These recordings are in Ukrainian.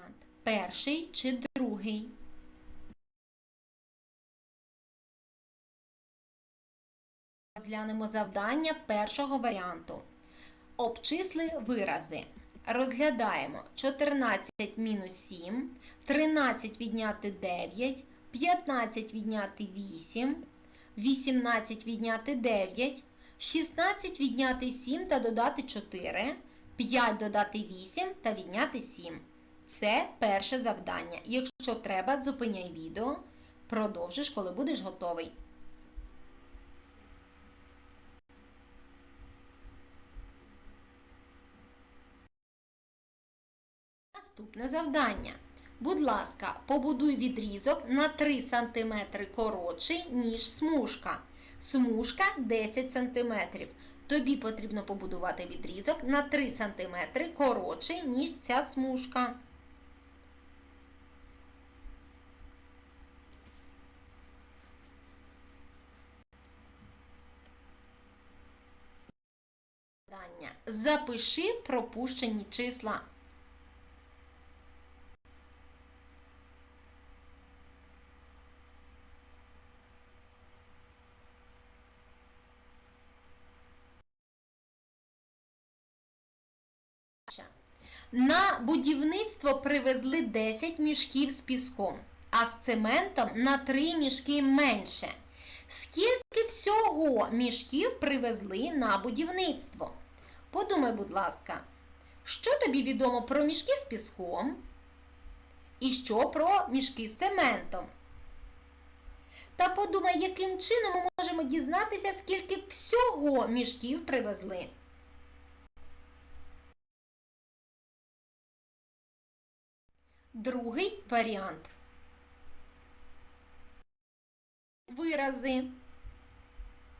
варіант? Перший чи другий? Розглянемо завдання першого варіанту. Обчисли вирази. Розглядаємо 14 мінус 7, 13 відняти 9, 15 відняти 8, 18 відняти 9, 16 відняти 7 та додати 4, 5 додати 8 та відняти 7. Це перше завдання. Якщо треба, зупиняй відео, продовжиш, коли будеш готовий. Наступне завдання. Будь ласка, побудуй відрізок на 3 см коротший, ніж смужка. Смужка 10 см. Тобі потрібно побудувати відрізок на 3 см коротший, ніж ця смужка. Завдання. Запиши пропущені числа. На будівництво привезли 10 мішків з піском, а з цементом на 3 мішки менше. Скільки всього мішків привезли на будівництво? Подумай, будь ласка, що тобі відомо про мішки з піском? І що про мішки з цементом? Та подумай, яким чином ми можемо дізнатися, скільки всього мішків привезли. Другий варіант. Вирази.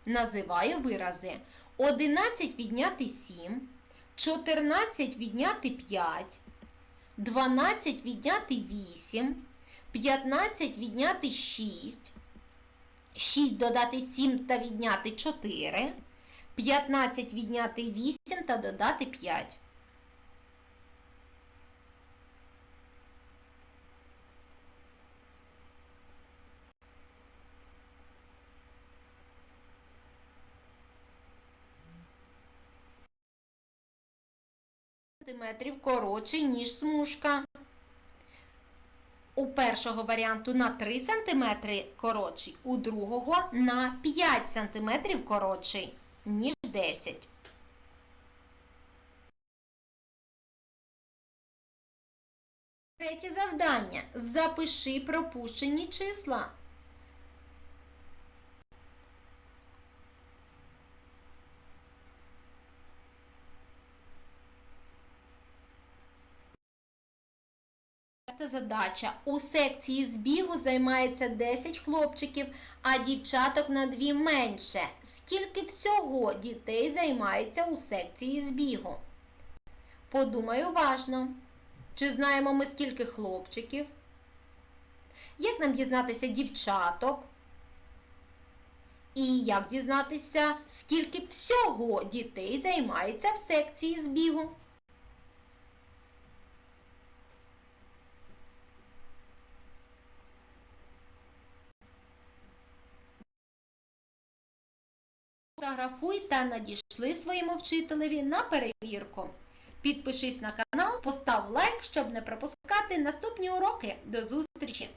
Називаю вирази. 11 відняти 7, 14 відняти 5, 12 відняти 8, 15 відняти 6, 6 додати 7 та відняти 4, 15 відняти 8 та додати 5. Сантиметрів коротший, ніж смужка. У першого варіанту на 3 см коротший, у другого на 5 см коротший, ніж 10. Третє завдання. Запиши пропущені числа. П'ята задача. У секції збігу займається 10 хлопчиків, а дівчаток на 2 менше. Скільки всього дітей займається у секції збігу? Подумай уважно. Чи знаємо ми скільки хлопчиків? Як нам дізнатися дівчаток? І як дізнатися, скільки всього дітей займається в секції збігу? Фотографуй та надішли своєму вчителеві на перевірку. Підпишись на канал, постав лайк, щоб не пропускати наступні уроки. До зустрічі!